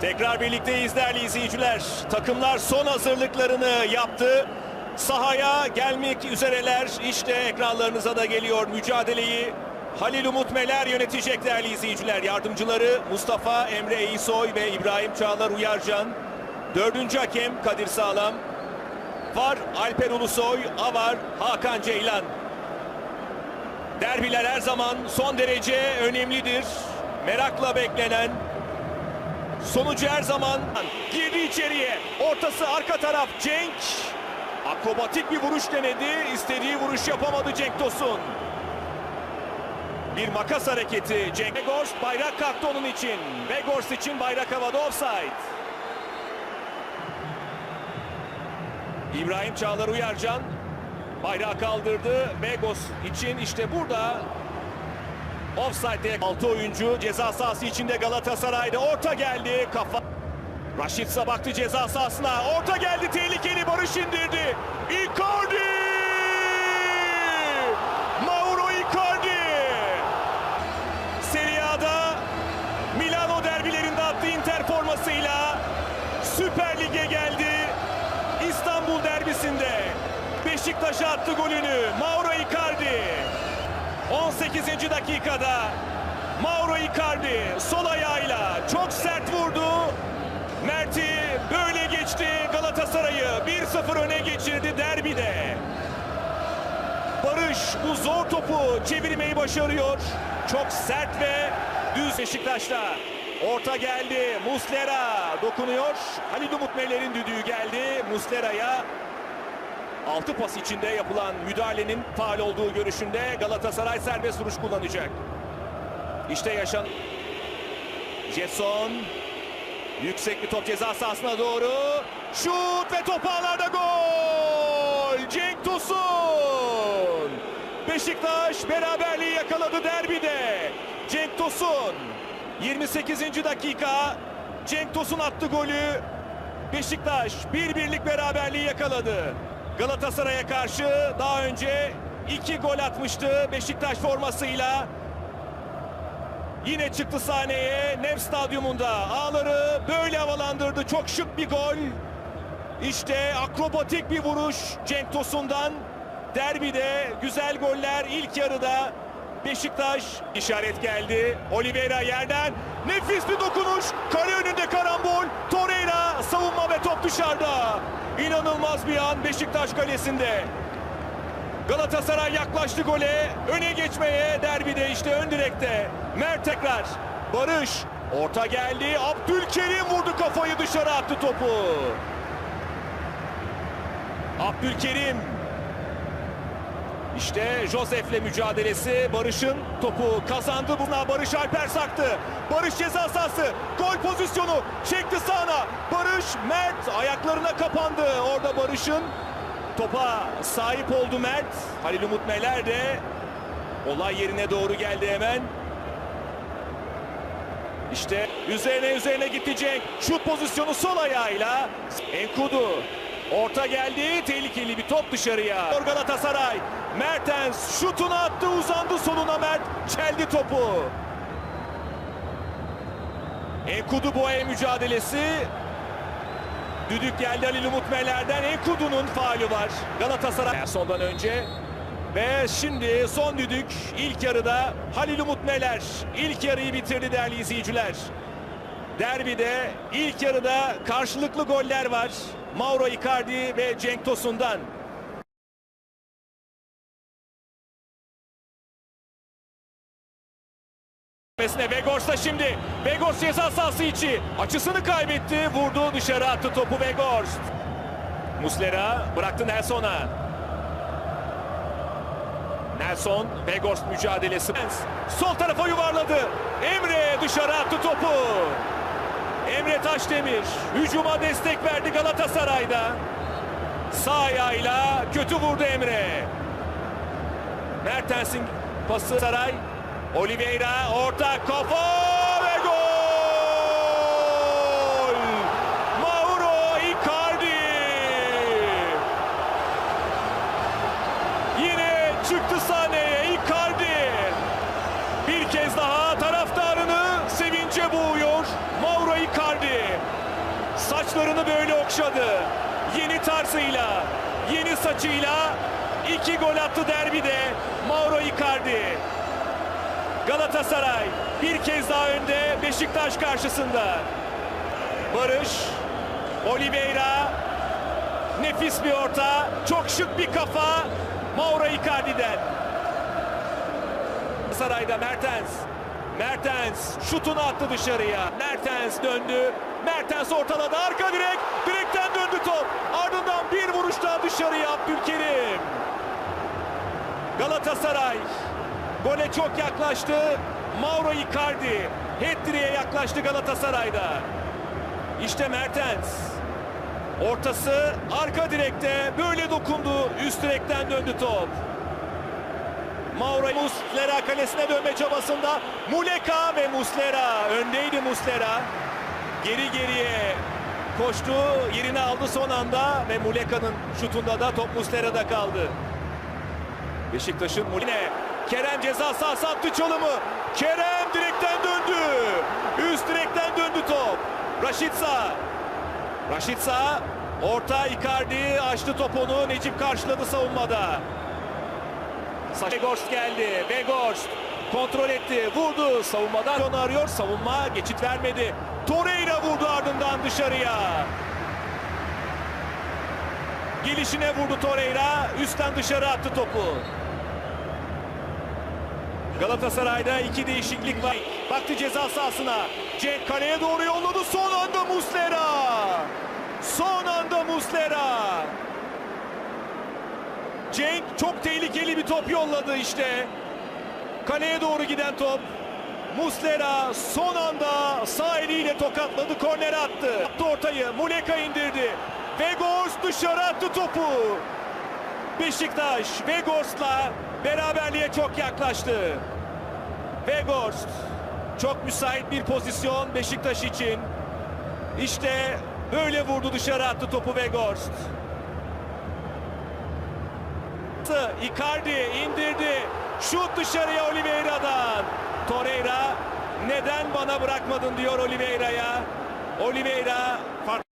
Tekrar birlikteyiz değerli izleyiciler. Takımlar son hazırlıklarını yaptı. Sahaya gelmek üzereler. İşte ekranlarınıza da geliyor mücadeleyi. Halil Umut Meler yönetecek değerli izleyiciler. Yardımcıları Mustafa Emre Eysoy ve İbrahim Çağlar Uyarcan. Dördüncü hakem Kadir Sağlam. Var Alper Ulusoy, Avar Hakan Ceylan. Derbiler her zaman son derece önemlidir. Merakla beklenen Sonucu her zaman girdi içeriye. Ortası arka taraf Cenk. Akrobatik bir vuruş denedi. İstediği vuruş yapamadı Cenk Tosun. Bir makas hareketi Cenk Begors bayrak kalktı onun için. Begors için bayrak havada offside. İbrahim Çağlar Uyarcan bayrağı kaldırdı. Begos için işte burada Offside'de 6 oyuncu ceza sahası içinde Galatasaray'da orta geldi kafa. Raşit baktı ceza sahasına. Orta geldi tehlikeli Barış indirdi. Icardi! Mauro Icardi! Serie A'da Milano derbilerinde attığı Inter formasıyla Süper Lig'e geldi. İstanbul derbisinde Beşiktaş'a attı golünü. Mauro Icardi. 18. dakikada Mauro Icardi sol ayağıyla çok sert vurdu. Mert'i böyle geçti Galatasaray'ı 1-0 öne geçirdi derbide. Barış bu zor topu çevirmeyi başarıyor. Çok sert ve düz Beşiktaş'ta. Orta geldi. Muslera dokunuyor. Halil Umut Meler'in düdüğü geldi. Muslera'ya Altı pas içinde yapılan müdahalenin faal olduğu görüşünde Galatasaray serbest vuruş kullanacak. İşte yaşan Jetson. Yüksek bir top ceza sahasına doğru. Şut ve top ağlarda gol! Cenk Tosun! Beşiktaş beraberliği yakaladı derbide. Cenk Tosun. 28. dakika. Cenk Tosun attı golü. Beşiktaş bir birlik beraberliği yakaladı. Galatasaray'a karşı daha önce iki gol atmıştı Beşiktaş formasıyla. Yine çıktı sahneye Nev Stadyumunda ağları böyle havalandırdı. Çok şık bir gol. İşte akrobatik bir vuruş Cenk Tosun'dan. Derbide güzel goller ilk yarıda Beşiktaş işaret geldi. Oliveira yerden nefis bir dokunuş. Kale önünde karambol. Ve top dışarıda. İnanılmaz bir an Beşiktaş kalesinde. Galatasaray yaklaştı gole. Öne geçmeye derbide işte ön direkte. Mert tekrar. Barış. Orta geldi. Abdülkerim vurdu kafayı dışarı attı topu. Abdülkerim işte Josef'le mücadelesi Barış'ın topu kazandı buna Barış Alper saktı. Barış ceza sahası gol pozisyonu çekti sağına. Barış Mert ayaklarına kapandı orada Barış'ın topa sahip oldu Mert. Halil Umut Meler de olay yerine doğru geldi hemen. İşte üzerine üzerine gitti Cenk. Şut pozisyonu sol ayağıyla. Enkudu. Orta geldi. Tehlikeli bir top dışarıya. Galatasaray. Mertens şutunu attı. Uzandı soluna Mert. Çeldi topu. Enkudu boya mücadelesi. Düdük geldi Halil Umut Meler'den. Enkudu'nun faali var. Galatasaray sondan önce. Ve şimdi son düdük ilk yarıda Halil Umut Meler ilk yarıyı bitirdi değerli izleyiciler. Derbide ilk yarıda karşılıklı goller var. Mauro Icardi ve Cenk Tosun'dan. Mesne Vegors şimdi. Vegors ceza sahası içi. Açısını kaybetti. Vurdu dışarı attı topu Vegors. Muslera bıraktı Nelson'a. Nelson Vegors mücadelesi. Sol tarafa yuvarladı. Emre dışarı attı topu. Emre Taşdemir hücuma destek verdi Galatasaray'da. Sağ ayağıyla kötü vurdu Emre. Mertens'in pası Saray. Oliveira orta kafa ve gol! Mauro Icardi! Yine çıktı sahneye Icardi. Bir kez daha taraftarını sevince boğuyor Icardi. saçlarını böyle okşadı. Yeni tarzıyla, yeni saçıyla iki gol attı derbide Mauro Icardi. Galatasaray bir kez daha önde Beşiktaş karşısında. Barış, Oliveira, nefis bir orta, çok şık bir kafa Mauro Icardi'den. Sarayda Mertens. Mertens şutunu attı dışarıya. Mertens döndü. Mertens ortaladı. Arka direk. Direkten döndü top. Ardından bir vuruş daha dışarıya Abdülkerim. Galatasaray gole çok yaklaştı. Mauro Icardi hat-trick'e yaklaştı Galatasaray'da. İşte Mertens. Ortası arka direkte böyle dokundu. Üst direkten döndü top. Mauro Muslera kalesine dönme çabasında. Muleka ve Muslera. Öndeydi Muslera. Geri geriye koştu yerini aldı son anda ve Muleka'nın şutunda da top Muslera'da kaldı. Beşiktaş'ın Muline Kerem ceza sahası attı çalımı. Kerem direkten döndü. Üst direkten döndü top. Raşitsa. Raşitsa orta Icardi açtı top onu Necip karşıladı savunmada Vegorst geldi. Vegorst kontrol etti. Vurdu. Savunmadan onu arıyor. Savunma geçit vermedi. Torreira vurdu ardından dışarıya. Gelişine vurdu Torreira. Üstten dışarı attı topu. Galatasaray'da iki değişiklik var. Baktı ceza sahasına. Cenk kaleye doğru yolladı. Son anda Muslera. Son anda Muslera. Cenk çok tehlikeli bir top yolladı işte. Kaleye doğru giden top. Muslera son anda sağ eliyle tokatladı. Korner attı. Attı ortayı. Muleka indirdi. Vegors dışarı attı topu. Beşiktaş Vegors'la beraberliğe çok yaklaştı. Vegors çok müsait bir pozisyon Beşiktaş için. İşte böyle vurdu dışarı attı topu Vegors. Attı. Icardi indirdi. Şut dışarıya Oliveira'dan. Torreira neden bana bırakmadın diyor Oliveira'ya. Oliveira farklı